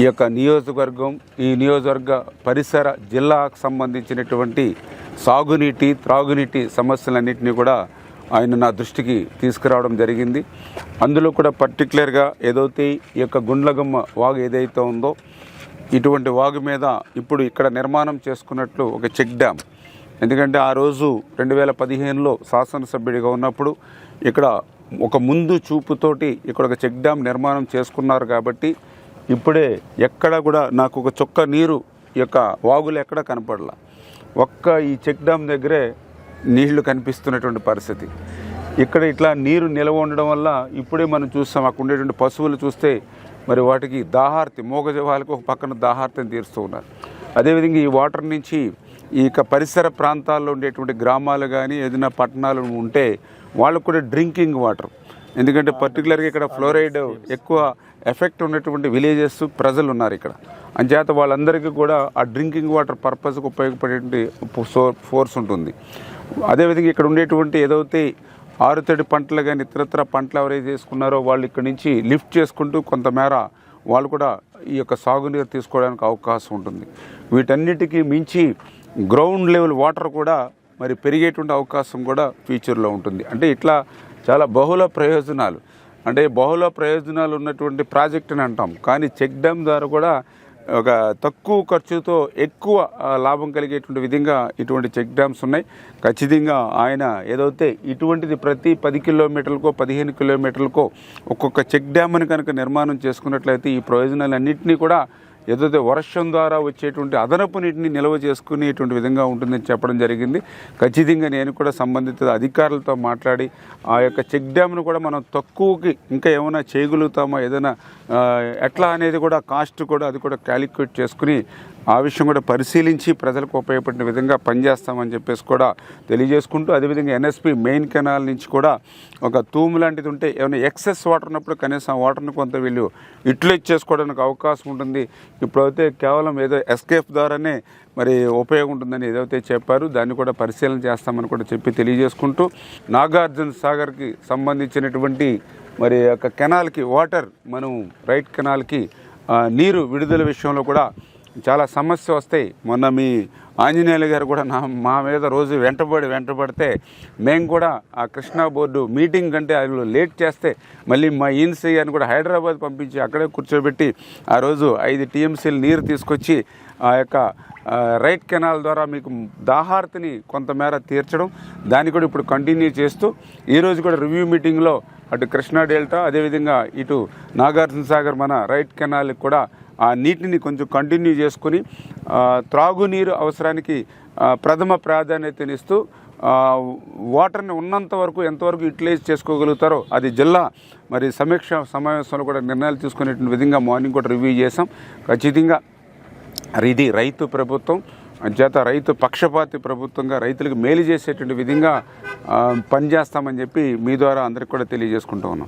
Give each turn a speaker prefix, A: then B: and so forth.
A: ఈ యొక్క నియోజకవర్గం ఈ నియోజకవర్గ పరిసర జిల్లాకు సంబంధించినటువంటి సాగునీటి త్రాగునీటి సమస్యలన్నింటినీ కూడా ఆయన నా దృష్టికి తీసుకురావడం జరిగింది. అందులో కూడా పర్టికులర్గా ఏదైతే ఈ యొక్క గుండ్లగమ్మ వాగు ఏదైతే ఉందో ఇటువంటి వాగు మీద ఇప్పుడు ఇక్కడ నిర్మాణం చేసుకున్నట్లు ఒక చెక్ డ్యామ్. ఎందుకంటే ఆ రోజు రెండు వేల పదిహేనులో శాసనసభ్యుడిగా ఉన్నప్పుడు ఇక్కడ ఒక ముందు చూపుతోటి ఇక్కడ ఒక చెక్ డ్యామ్ నిర్మాణం చేసుకున్నారు కాబట్టి ఇప్పుడే ఎక్కడ కూడా నాకు ఒక చుక్క నీరు యొక్క వాగులు ఎక్కడ కనపడలా. ఒక్క ఈ చెక్ డ్యామ్ దగ్గరే నీళ్ళు కనిపిస్తున్నటువంటి పరిస్థితి. ఇక్కడ ఇట్లా నీరు నిల్వ ఉండడం వల్ల ఇప్పుడే మనం చూస్తాం అక్కడ ఉండేటువంటి పశువులు చూస్తే మరి వాటికి దాహార్తి మూగజవాలకు ఒక పక్కన దాహార్తిని తీరుస్తూ ఉన్నారు. అదేవిధంగా ఈ వాటర్ నుంచి ఈ యొక్క పరిసర ప్రాంతాల్లో ఉండేటువంటి గ్రామాలు కానీ ఏదైనా పట్టణాలు ఉంటే వాళ్ళకు కూడా డ్రింకింగ్ వాటర్. ఎందుకంటే పర్టికులర్గా ఇక్కడ ఫ్లోరైడ్ ఎక్కువ ఎఫెక్ట్ ఉన్నటువంటి విలేజెస్ ప్రజలు ఉన్నారు ఇక్కడ. అంచేత వాళ్ళందరికీ కూడా ఆ డ్రింకింగ్ వాటర్ పర్పస్కి ఉపయోగపడేటువంటి ఫోర్స్ ఉంటుంది. అదేవిధంగా ఇక్కడ ఉండేటువంటి ఏదైతే ఆరుతడి పంటలు కానీ ఇతరత్ర పంటలు ఎవరైతే చేసుకున్నారో వాళ్ళు ఇక్కడ నుంచి లిఫ్ట్ చేసుకుంటూ కొంతమేర వాళ్ళు కూడా ఈ యొక్క సాగునీరు తీసుకోవడానికి అవకాశం ఉంటుంది. వీటన్నిటికీ మించి గ్రౌండ్ లెవెల్ వాటర్ కూడా మరి పెరిగేటువంటి అవకాశం కూడా ఫ్యూచర్లో ఉంటుంది. అంటే ఇట్లా చాలా బహుళ ప్రయోజనాలు. అంటే బహుళ ప్రయోజనాలు ఉన్నటువంటి ప్రాజెక్ట్ అని అంటాం. కానీ చెక్ డ్యామ్ ద్వారా కూడా ఒక తక్కువ ఖర్చుతో ఎక్కువ లాభం కలిగేటువంటి విధంగా ఇటువంటి చెక్ డ్యామ్స్ ఉన్నాయి. ఖచ్చితంగా ఆయన ఏదైతే ఇటువంటిది ప్రతి పది కిలోమీటర్లకో పదిహేను కిలోమీటర్లకో ఒక్కొక్క చెక్ డ్యామ్ని కనుక నిర్మాణం చేసుకున్నట్లయితే ఈ ప్రయోజనాలన్నింటినీ కూడా ఏదైతే వర్షం ద్వారా వచ్చేటువంటి అదనపు నీటిని నిల్వ చేసుకునేటువంటి విధంగా ఉంటుందని చెప్పడం జరిగింది. ఖచ్చితంగా నేను కూడా సంబంధిత అధికారులతో మాట్లాడి ఆ యొక్క చెక్ డ్యామ్ను కూడా మనం తక్కువకి ఇంకా ఏమైనా చేయగలుగుతామా ఏదైనా ఎట్లా అనేది కూడా కాస్ట్ కూడా అది కూడా క్యాలిక్యులేట్ చేసుకుని ఆ విషయం కూడా పరిశీలించి ప్రజలకు ఉపయోగపడిన విధంగా పనిచేస్తామని చెప్పేసి కూడా తెలియజేసుకుంటూ అదేవిధంగా ఎన్ఎస్పి మెయిన్ కెనాల్ నుంచి కూడా ఒక తూము లాంటిది ఉంటే ఏమైనా ఎక్సెస్ వాటర్ ఉన్నప్పుడు కనీసం ఆ వాటర్ని కొంత వీళ్ళు యూటిలైజ్ చేసుకోవడానికి అవకాశం ఉంటుంది. ఇప్పుడైతే కేవలం ఏదో ఎస్కేప్ ద్వారానే మరి ఉపయోగం ఉంటుందని ఏదైతే చెప్పారు దాన్ని కూడా పరిశీలన చేస్తామని కూడా చెప్పి తెలియజేసుకుంటూ నాగార్జున సాగర్కి సంబంధించినటువంటి మరి యొక్క కెనాల్కి వాటర్ మనం రైట్ కెనాల్కి నీరు విడుదల విషయంలో కూడా చాలా సమస్య వస్తాయి. మొన్న మీ ఆంజనేయులు గారు కూడా నా మా మీద రోజు వెంటబడి వెంటబడితే మేము కూడా ఆ కృష్ణా బోర్డు మీటింగ్ కంటే అది లేట్ చేస్తే మళ్ళీ మా ఈన్సీ అని కూడా హైదరాబాద్ పంపించి అక్కడే కూర్చోబెట్టి ఆ రోజు ఐదు టీఎంసీలు నీరు తీసుకొచ్చి ఆ యొక్క రైట్ కెనాల్ ద్వారా మీకు దాహార్తిని కొంతమేర తీర్చడం దాన్ని కూడా ఇప్పుడు కంటిన్యూ చేస్తూ ఈరోజు కూడా రివ్యూ మీటింగ్లో అటు కృష్ణా డెల్టా అదేవిధంగా ఇటు నాగార్జున సాగర్ మన రైట్ కెనాల్కి కూడా ఆ నీటిని కొంచెం కంటిన్యూ చేసుకుని త్రాగునీరు అవసరానికి ప్రథమ ప్రాధాన్యతనిస్తూ వాటర్ని ఉన్నంత వరకు ఎంతవరకు యూటిలైజ్ చేసుకోగలుగుతారో అది జిల్లా మరి సమీక్ష సమావేశంలో కూడా నిర్ణయాలు తీసుకునేటువంటి విధంగా మార్నింగ్ కూడా రివ్యూ చేసాం ఖచ్చితంగా ఇది రైతు ప్రభుత్వం చేత రైతు పక్షపాతి ప్రభుత్వంగా రైతులకు మేలు చేసేటువంటి విధంగా పనిచేస్తామని చెప్పి మీ ద్వారా అందరికి కూడా తెలియజేసుకుంటూ ఉన్నాం.